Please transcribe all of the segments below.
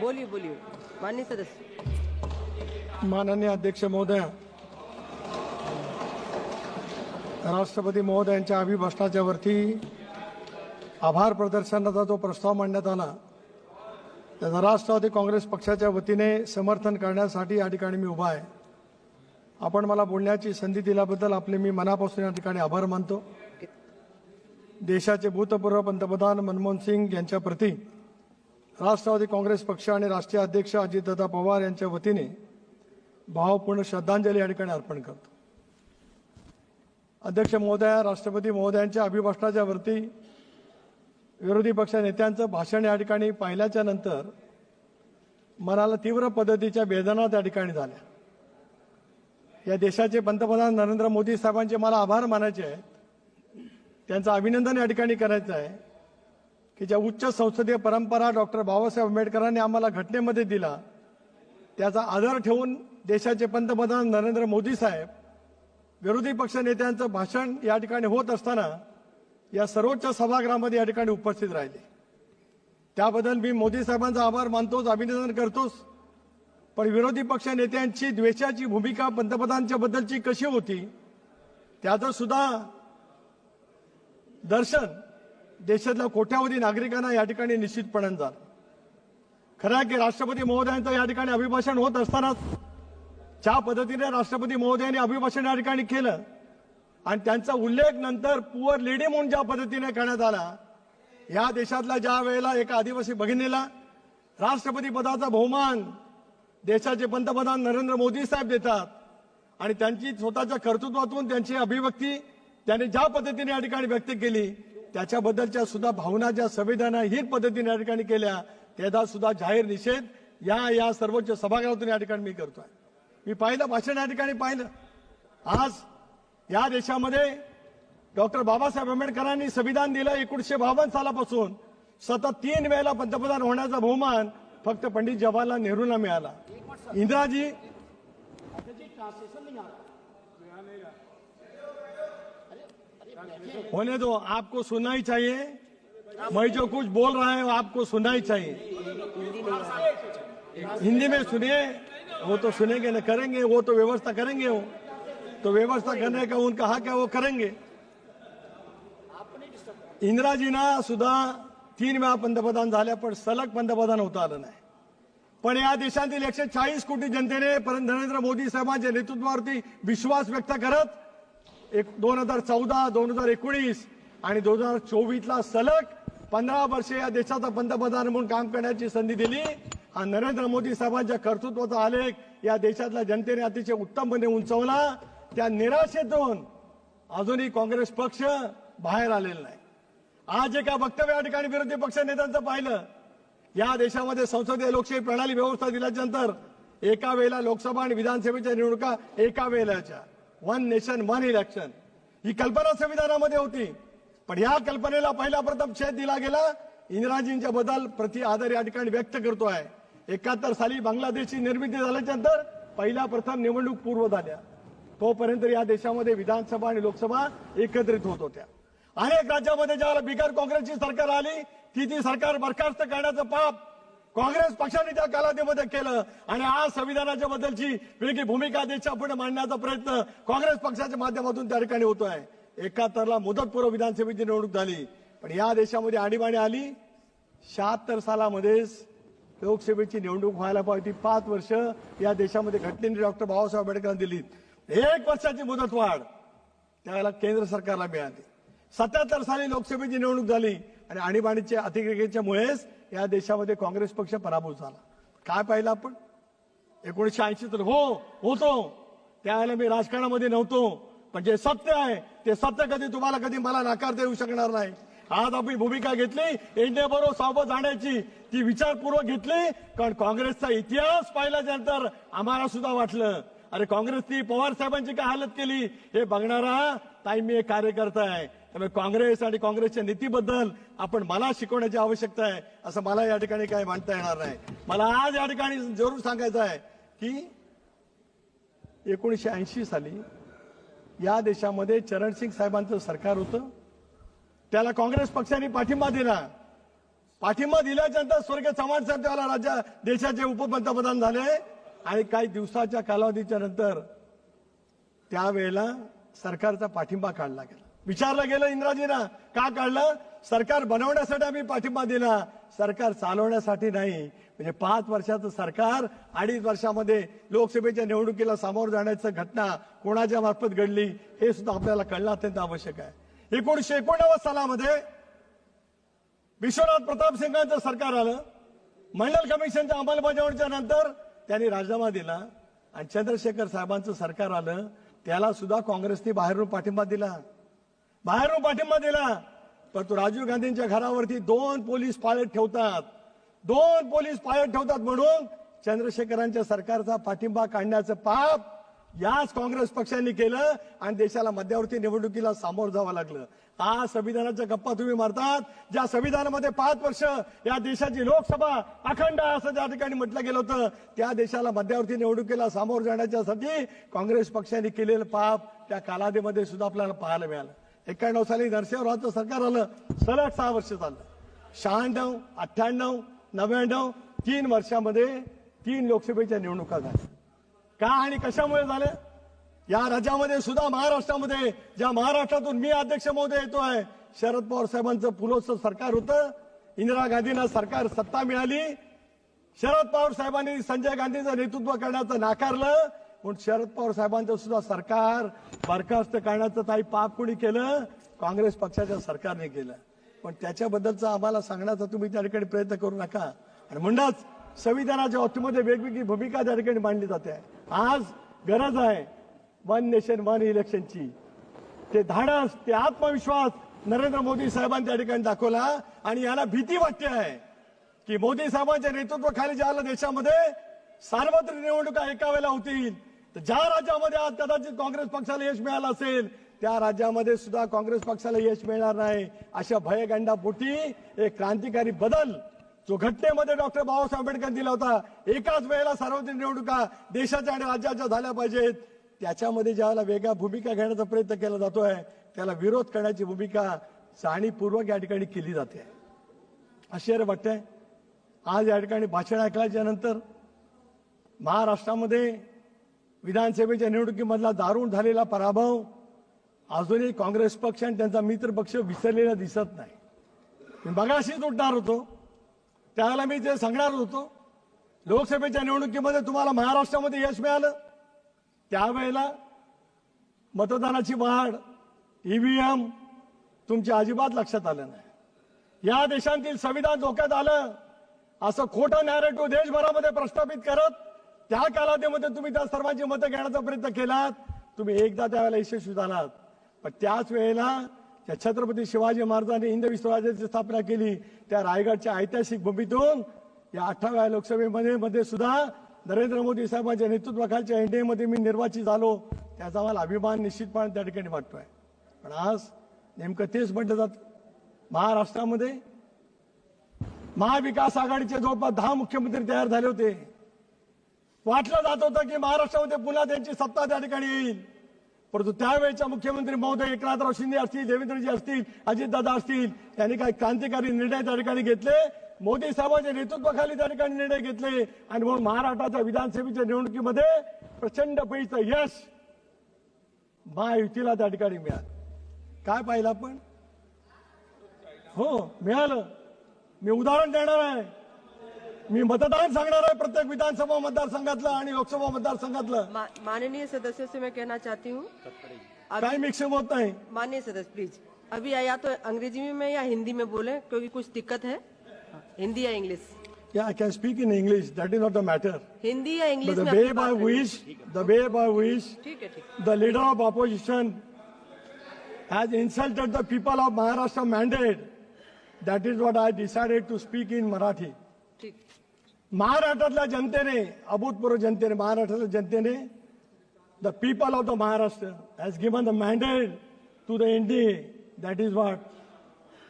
बोलिए बोलिए। माननीय सदस्य। माननीय अध्यक्ष महोदय राष्ट्रपती महोदयांच्या अभिभाषणाच्या वरती आभार प्रदर्शनाचा जो प्रस्ताव मांडण्यात आला त्याचा राष्ट्रवादी काँग्रेस पक्षाच्या वतीने समर्थन करण्यासाठी या ठिकाणी मी उभा आहे. आपण मला बोलण्याची संधी दिल्याबद्दल आपले मी मनापासून या ठिकाणी आभार मानतो. देशाचे भूतपूर्व पंतप्रधान मनमोहन सिंग यांच्या प्रती राष्ट्रवादी काँग्रेस पक्ष आणि राष्ट्रीय अध्यक्ष अजितदादा पवार यांच्या वतीने भावपूर्ण श्रद्धांजली या ठिकाणी अर्पण करतो. अध्यक्ष महोदया राष्ट्रपती महोदयांच्या अभिभाषणाच्या वरती विरोधी पक्ष नेत्यांचं भाषण या ठिकाणी पाहिल्याच्या नंतर मनाला तीव्र पद्धतीच्या वेदना त्या ठिकाणी झाल्या. या देशाचे पंतप्रधान नरेंद्र मोदी साहेबांचे मला आभार मानायचे आहेत. त्यांचं अभिनंदन या ठिकाणी करायचं आहे. की ज्या उच्च संसदीय परंपरा डॉक्टर बाबासाहेब आंबेडकरांनी आम्हाला घटनेमध्ये दिला त्याचा आदर ठेवून देशाचे पंतप्रधान नरेंद्र मोदी साहेब विरोधी पक्ष नेत्यांचं भाषण या ठिकाणी होत असताना या सर्वोच्च सभागृहामध्ये या ठिकाणी उपस्थित राहिले. त्याबद्दल मी मोदी साहेबांचा आभार मानतोच अभिनंदन करतोच. पण विरोधी पक्ष नेत्यांची द्वेषाची भूमिका पंतप्रधानांच्या बद्दलची कशी होती त्याचं सुद्धा दर्शन देशातल्या कोट्यावधी नागरिकांना या ठिकाणी निश्चितपणे झालं. खरं आहे की राष्ट्रपती महोदयांचं या ठिकाणी अभिभाषण होत असतानाच ज्या पद्धतीने राष्ट्रपती महोदयांनी अभिभाषण या ठिकाणी केलं आणि त्यांचा उल्लेख नंतर पुअर लेडी म्हणून ज्या पद्धतीने करण्यात आला या देशातल्या ज्या वेळेला एका आदिवासी भगिनीला राष्ट्रपती पदाचा बहुमान देशाचे पंतप्रधान नरेंद्र मोदी साहेब देतात आणि त्यांची स्वतःच्या कर्तृत्वातून त्यांची अभिव्यक्ती त्यांनी ज्या पद्धतीने या ठिकाणी व्यक्त केली त्याच्याबद्दलच्या सुद्धा भावना ज्या संविधाना ही पद्धतीने या ठिकाणी केल्या त्याचा सुद्धा जाहीर निषेध या या सर्वोच्च सभागृहातून या ठिकाणी मी करतोय. मी पाहिलं भाषण या ठिकाणी पाहिलं. आज या देशामध्ये डॉक्टर बाबासाहेब आंबेडकरांनी संविधान दिलं एकोणीशे बावन्न सालापासून. सतत तीन वेळेला पंतप्रधान होण्याचा बहुमान फक्त पंडित जवाहरलाल नेहरूंना मिळाला. इंदिराजी होने दो, आपको सुनना ही चाहिए। मैं जो कुछ बोल रहा है वो आपको सुनना ही चाहिए। हिंदी में सुनिए, वो तो सुनेंगे न, करेंगे, वो तो व्यवस्था करेंगे वो। तो व्यवस्था करने का, उनका हक है, वो करेंगे। इंदिराजींना सुद्धा तीन वेळा पंतप्रधान झाल्या पण सलग पंतप्रधान होता आलं नाही पण या देशातील एकशे चाळीस कोटी जनतेने नरेंद्र मोदी साहेबांच्या नेतृत्वावरती विश्वास व्यक्त करत एक दोन हजार चौदा दोन हजार एकोणीस आणि दोन हजार चोवीसला सलग पंधरा वर्षे या देशाचा पंतप्रधान म्हणून काम करण्याची संधी दिली. हा नरेंद्र मोदी साहेबांच्या कर्तृत्वाचा आलेख या देशातल्या जनतेने अतिशय उत्तमपणे उंचवला त्या निराशेतून अजूनही काँग्रेस पक्ष बाहेर आलेला नाही. आज एका वक्तव्य या ठिकाणी विरोधी पक्ष नेत्यांचं पाहिलं. या देशामध्ये संसदीय लोकशाही प्रणाली व्यवस्था दिल्यानंतर एका वेळेला लोकसभा आणि विधानसभेच्या निवडणुका एका वेळेलाच्या वन नेशन वन इलेक्शन ही कल्पना संविधानामध्ये होती. पण या कल्पनेला पहिला प्रथम छेद दिला गेला. इंदिराजींच्या बद्दल प्रति आदर या ठिकाणी व्यक्त करतो आहे. एकाहत्तर साली बांगलादेशची निर्मिती झाल्याच्यानंतर पहिल्या प्रथम निवडणूक पूर्व झाल्या. तोपर्यंत या देशामध्ये विधानसभा आणि लोकसभा एकत्रित होत होत्या. अनेक राज्यामध्ये ज्यावेळेला बिगर काँग्रेसची सरकार आली ती ती सरकार बरखास्त करण्याचं पाप काँग्रेस पक्षाने त्या कालावधीमध्ये केलं आणि आज संविधानाच्या बद्दलची वेगळी भूमिका देशापुढे मांडण्याचा प्रयत्न काँग्रेस पक्षाच्या माध्यमातून त्या ठिकाणी होतोय. एकाहत्तरला मुदतपूर्व विधानसभेची निवडणूक झाली. पण या देशामध्ये आणीबाणी आली. शहात्तर सालामध्येच लोकसभेची निवडणूक व्हायला पाहिजे. पाच वर्ष या देशामध्ये घटनेने डॉक्टर बाबासाहेब आंबेडकरांनी दिली. एक वर्षाची मुदतवाढ त्यावेळेला केंद्र सरकारला मिळाली. सत्याहत्तर साली लोकसभेची निवडणूक झाली. आणि आणीबाणीच्या अतिक्रियेच्यामुळेच या देशामध्ये काँग्रेस पक्ष पराभूत झाला. काय पाहिलं आपण? एकोणीसशे ऐंशी तर हो होतो. त्यावेळेला मी राजकारणामध्ये नव्हतो. पण जे सत्य आहे ते सत्य कधी तुम्हाला कधी मला नकार देऊ शकणार नाही. आज आपण भूमिका घेतली इंडिया बरोबर सोबत जाण्याची ती विचारपूर्वक घेतली कारण काँग्रेसचा इतिहास पाहिल्यानंतर आम्हाला सुद्धा वाटलं अरे काँग्रेसनी पवार साहेबांची काय हालत केली? हे बघणारा ताई मी एक कार्यकर्ता आहे. त्यामुळे काँग्रेस आणि काँग्रेसच्या नीतीबद्दल आपण मला शिकवण्याची आवश्यकता आहे असं मला या ठिकाणी काय मांडता येणार नाही. मला आज या ठिकाणी जरूर सांगायचं आहे की एकोणीसशे ऐंशी साली या देशामध्ये चरणसिंग साहेबांचं सरकार होतं. त्याला काँग्रेस पक्षाने पाठिंबा दिला. पाठिंबा दिल्याच्यानंतर स्वर्गीय चव्हाण साहेब त्याला राज्या देशाचे उपपंतप्रधान झाले. आणि काही दिवसाच्या कालावधीच्या नंतर त्यावेळेला सरकारचा पाठिंबा काढला गेला. विचारलं गेलं इंद्राजीना का काढलं? सरकार बनवण्यासाठी आम्ही पाठिंबा दिला. सरकार चालवण्यासाठी नाही. म्हणजे पाच वर्षाचं सरकार अडीच वर्षामध्ये लोकसभेच्या निवडणुकीला सामोरं जाण्याचं घटना कोणाच्या मार्फत घडली हे सुद्धा आपल्याला कळणं अत्यंत आवश्यक आहे. एकोणीशे एकोणनव्वद सालामध्ये विश्वनाथ प्रताप सिंगांचं सरकार आलं. मंडल कमिशनच्या अंमलबजावणीच्या नंतर त्यांनी राजीनामा दिला आणि चंद्रशेखर साहेबांचं सरकार आलं त्याला सुद्धा काँग्रेसने बाहेरून पाठिंबा दिला. बाहेरून पाठिंबा दिला. परंतु राजीव गांधींच्या घरावरती दोन पोलीस पायलट ठेवतात. दोन पोलीस पायलट ठेवतात म्हणून चंद्रशेखरांच्या सरकारचा पाठिंबा काढण्याचं पाप याच काँग्रेस पक्षांनी केलं आणि देशाला मध्यावरती निवडणुकीला सामोरं जावं लागलं. आज संविधानाच्या गप्पा तुम्ही मारतात. ज्या संविधानामध्ये पाच वर्ष या देशाची लोकसभा अखंड असं ज्या ठिकाणी म्हटलं गेलं होतं त्या देशाला मध्यावरती निवडणुकीला सामोरं जाण्याच्यासाठी काँग्रेस पक्षाने केलेलं पाप त्या कालावधीमध्ये सुद्धा आपल्याला पाहायला मिळालं. एक्क्याण्णव साली नरसिंहरावचं सरकार आलं सलग सहा वर्ष चाललं. शहाण्णव अठ्ठ्याण्णव नव्याण्णव तीन वर्षामध्ये तीन लोकसभेच्या निवडणुका झाल्या. का आणि कशामुळे झाले? या राज्यामध्ये सुद्धा महाराष्ट्रामध्ये ज्या महाराष्ट्रातून मी अध्यक्ष महोदय येतोय शरद पवार साहेबांचं पुलोत्सव सरकार होतं. इंदिरा गांधींना सरकार सत्ता मिळाली. शरद पवार साहेबांनी संजय गांधींचं नेतृत्व करण्याचं नाकारलं. पण शरद पवार साहेबांचं सुद्धा सरकार बरखास्त करण्याचं काही पाप कोणी केलं? काँग्रेस पक्षाच्या सरकारने केलं. पण त्याच्याबद्दलचं आम्हाला सांगण्याचा तुम्ही त्या ठिकाणी प्रयत्न करू नका. आणि म्हणूनच संविधानाच्या बाबतीमध्ये वेगवेगळी भूमिका त्या ठिकाणी मांडली जाते. आज गरज आहे वन नेशन वन इलेक्शनची ते धाडस ते आत्मविश्वास नरेंद्र मोदी साहेबांनी त्या ठिकाणी दाखवला आणि याला भीती वाटते आहे की मोदी साहेबांच्या नेतृत्वाखाली ज्याला देशामध्ये सार्वत्रिक निवडणुका एका वेळेला होतील. तर ज्या राज्यामध्ये आज कदाचित काँग्रेस पक्षाला यश मिळालं असेल त्या राज्यामध्ये सुद्धा काँग्रेस पक्षाला यश मिळणार नाही. अशा भयगंडापोटी एक क्रांतिकारी बदल जो घटनेमध्ये डॉक्टर बाबासाहेब आंबेडकर दिला होता एकाच वेळेला सार्वत्रिक निवडणुका देशाच्या आणि राज्याच्या झाल्या पाहिजेत. त्याच्यामध्ये ज्याला वेगळ्या भूमिका घेण्याचा प्रयत्न केला जातोय त्याला विरोध करण्याची भूमिका जाणीवपूर्वक या ठिकाणी केली जाते. आश्चर्य वाटतंय? आज या ठिकाणी भाषण ऐकल्याच्या नंतर महाराष्ट्रामध्ये विधानसभेच्या निवडणुकीमधला दारुण झालेला पराभव अजूनही काँग्रेस पक्ष आणि त्यांचा मित्र पक्ष विसरलेला दिसत नाही. मी बघाशीच उठणार होतो. त्यावेळेला मी जे सांगणार होतो लोकसभेच्या निवडणुकीमध्ये तुम्हाला महाराष्ट्रामध्ये यश मिळालं. त्यावेळेला मतदानाची वाढ ईव्हीएम तुमच्या अजिबात लक्षात आलं नाही. या देशांतील संविधान धोक्यात आलं असं खोटं नॅरेटिव्ह देशभरामध्ये प्रस्थापित करत त्या कालावधीमध्ये तुम्ही त्या सर्वांची मतं घेण्याचा प्रयत्न केलात. तुम्ही एकदा त्यावेळेला यशस्वी झालात. पण त्याच वेळेला त्या छत्रपती शिवाजी महाराजांनी हिंदवी स्वराज्याची स्थापना केली त्या रायगडच्या ऐतिहासिक भूमीतून या अठराव्या लोकसभेमध्ये मध्ये सुद्धा नरेंद्र मोदी साहेबांच्या नेतृत्वाखालच्या एनडीएमध्ये मी निर्वाचित झालो. त्याचा मला अभिमान निश्चितपणे त्या ठिकाणी वाटतोय. पण आज नेमकं तेच म्हटलं जातं. महाराष्ट्रामध्ये महाविकास आघाडीचे जवळपास दहा मुख्यमंत्री तयार झाले होते. वाटलं जात होतं की महाराष्ट्रामध्ये पुन्हा त्यांची सत्ता त्या ठिकाणी येईल. परंतु त्यावेळेच्या मुख्यमंत्री महोदय एकनाथराव शिंदे असतील देवेंद्रजी असतील अजितदादा असतील त्यांनी काही क्रांतिकारी निर्णय त्या ठिकाणी घेतले. मोदी साहेबांच्या नेतृत्वाखाली त्या ठिकाणी निर्णय घेतले. आणि म्हणून महाराष्ट्राच्या विधानसभेच्या निवडणुकीमध्ये प्रचंड पैचं यश महायुतीला त्या ठिकाणी मिळालं. काय पाहिलं आपण? हो मिळालं. मी उदाहरण देणार आहे. मी मतदान संगना है प्रत्येक विधानसभा मतदार संघ लोकसभा मतदार संघ माननीय सदस्यों से मैं कहना चाहती हूँ टाइम है माननीय सदस्य प्लीज़ अभी या तो अंग्रेज़ी में, में या हिंदी में बोले क्योंकि कुछ दिक्कत है। हिंदी या इंग्लिश? या I can speak in English that is not the matter Hindi या English way by which the way by which the leader of opposition has insulted the people of Maharashtra mandate that is what I decided to speak in Marathi ठीक महाराष्ट्रातल्या जनतेने अभूतपूर्व जनतेने महाराष्ट्रातल्या जनतेने the people of the Maharashtra has given the mandate to the NDA that is what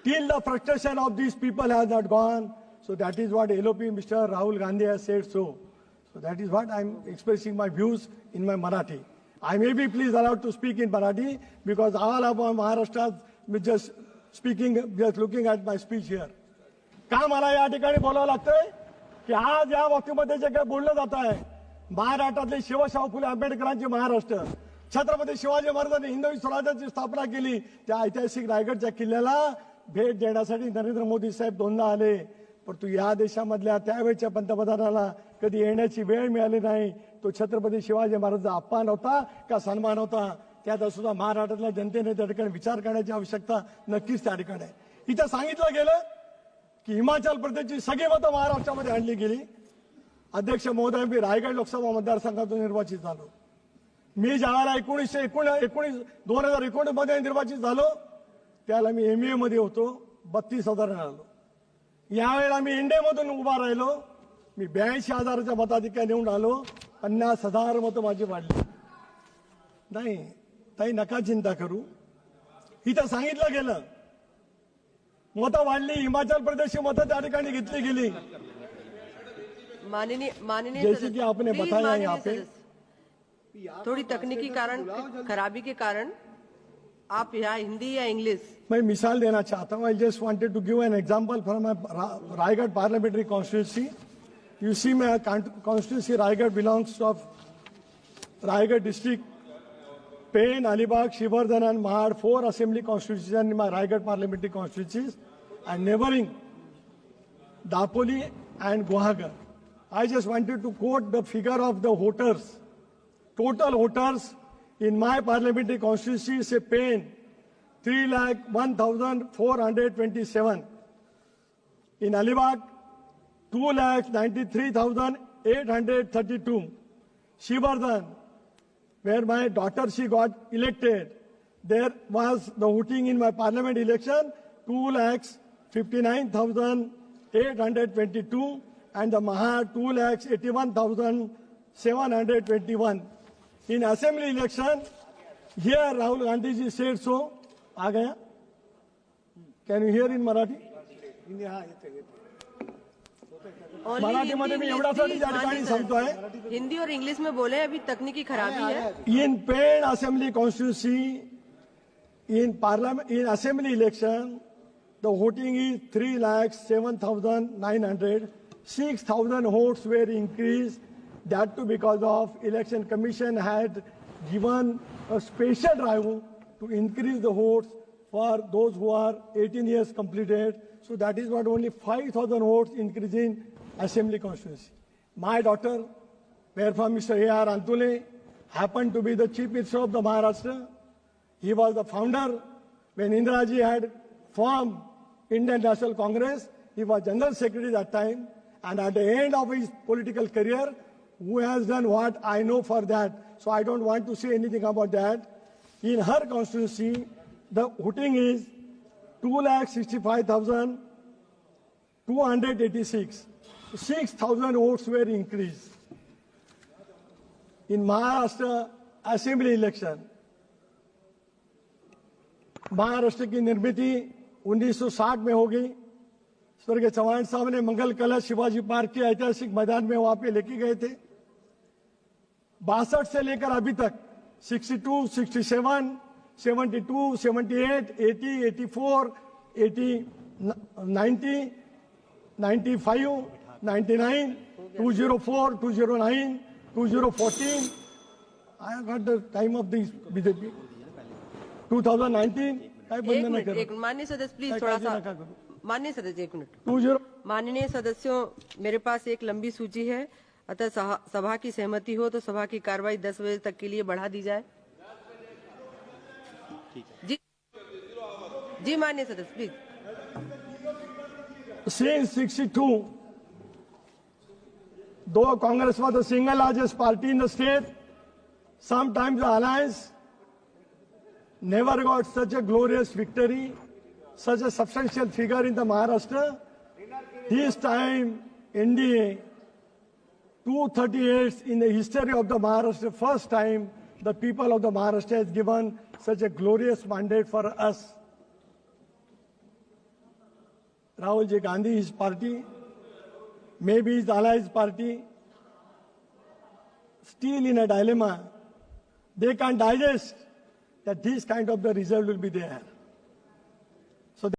till the frustration of these people has not gone. So that is what LOP Mr. Rahul Gandhi has said so. So that is what I'm expressing my views in my Marathi. I may be please allowed to speak in Marathi because all of our Maharashtra just speaking, just looking at my speech here. का मला या ठिकाणी बोलावं लागतंय की आज या बाबतीमध्ये जे काही बोललं जात आहे महाराष्ट्रातले शिवशाहू फुले आंबेडकरांचे महाराष्ट्र. छत्रपती शिवाजी महाराजांनी हिंदवी स्वराज्याची स्थापना केली. त्या ऐतिहासिक रायगडच्या किल्ल्याला भेट देण्यासाठी नरेंद्र मोदी साहेब दोनदा आले. परंतु या देशामधल्या त्यावेळच्या पंतप्रधानाला कधी येण्याची वेळ मिळाली नाही. तो छत्रपती शिवाजी महाराजांचा अपमान होता का सन्मान होता त्यात सुद्धा महाराष्ट्रातल्या जनतेने त्या ठिकाणी विचार करण्याची आवश्यकता नक्कीच त्या ठिकाणी आहे. इथं सांगितलं गेलं की हिमाचल प्रदेशची सगळी मतं महाराष्ट्रामध्ये आणली गेली. अध्यक्ष महोदय मी रायगड लोकसभा मतदारसंघातून निर्वाचित झालो. मी ज्यावेळेला एकोणीसशे एकोण एकोणीस दोन हजार एकोणीसमध्ये निर्वाचित झालो त्याला मी एममध्ये होतो बत्तीस हजार राहिलो. यावेळेला मी इंडियामधून उभा राहिलो मी ब्याऐंशी हजाराच्या मताधिक्या नेऊन आलो पन्नास हजार मतं माझी वाढली. नाही ताई नका चिंता करू. इथं सांगितलं गेलं मतं वाढली. हिमाचल प्रदेशची मतं त्या ठिकाणी घेतली गेली. माननीय माननीय जैसे कि आपने बताया माननीय यहाँ पे- सदस्य। थोड़ी तकनीकी कारण खराबी के कारण आप यहाँ हिंदी या इंग्लिश मैं मिसाल देना चाहता हूँ। I just wanted to give an example from Raigad parliamentary constituency you see my constituency Raigad belongs of Raigad district Pen Alibag Shrivardhan and Mahad, four assembly constituencies in my Raigad parliamentary constituencies, and neighboring Dapoli and Guwahati. I just wanted to quote the figure of the voters. Total voters in my parliamentary constituency say Pain, 3 lakh 1,427. In Alibag, 2 lakh 93,832. Shivardhan, where my daughter, she got elected. There was the voting in my parliament election, 2 lakhs 59,822 and the Maha 2 lakhs 81,721. In assembly election, here Rahul Gandhi ji said so. Can you hear in Marathi? In, हाँ हिंदी और English में बोले अभी तकनीकी खराबी है in Pen assembly constituency in parliament in assembly election the voting is three lakhs seven thousand nine hundred six thousand votes were increase that to because of election commission had given a special drive to increase the votes for those who are eighteen years completed So that is what only 5,000 votes increase in assembly constituency. My daughter, wherefore Mr. A.R. Antule happened to be the chief minister of the Maharashtra. He was the founder when Indiraji had formed Indian National Congress. He was general secretary that time. And at the end of his political career, who has done what I know for that. So I don't want to say anything about that. In her constituency, the voting is 2,65,286. 6,000 votes were increased. In Maharashtra assembly election, Maharashtra election Maharashtra की निर्मिति 1960 में हो गई स्वर्गीय चौहान साहब ने मंगल कला Shivaji park के ऐतिहासिक मैदान में वहाँ पे लेके गए थे बासठ से लेकर अभी तक 62, 67, 72, 78, 80, 84, 80, 90, 95, 99, 204, 209, 2014. I have got the time of the BJP. 2019, काय एक बंद नाही मिनट एक करत माननीय सदस्य प्लीज़ थोड़ा सा. माननीय सदस्य एक मिनट टू झिरो माननीय सदस्यों मेरे पास एक लंबी सूची है अतः सभा की सहमति हो तो सभा की कार्रवाई 10 बजे तक के लिए बढ़ा दी जाए जी जी माननीय सदस्य please since 62, though Congress was the single largest party in the state, sometimes the alliance never got such a glorious victory, such a substantial figure in the Maharashtra. This time, NDA, 238 in the history of the Maharashtra, first time the people of the Maharashtra has given such a glorious mandate for us. Rahul Ji Gandhi, his party, maybe his allies party, still in a dilemma. They can't digest that this kind of the result will be there.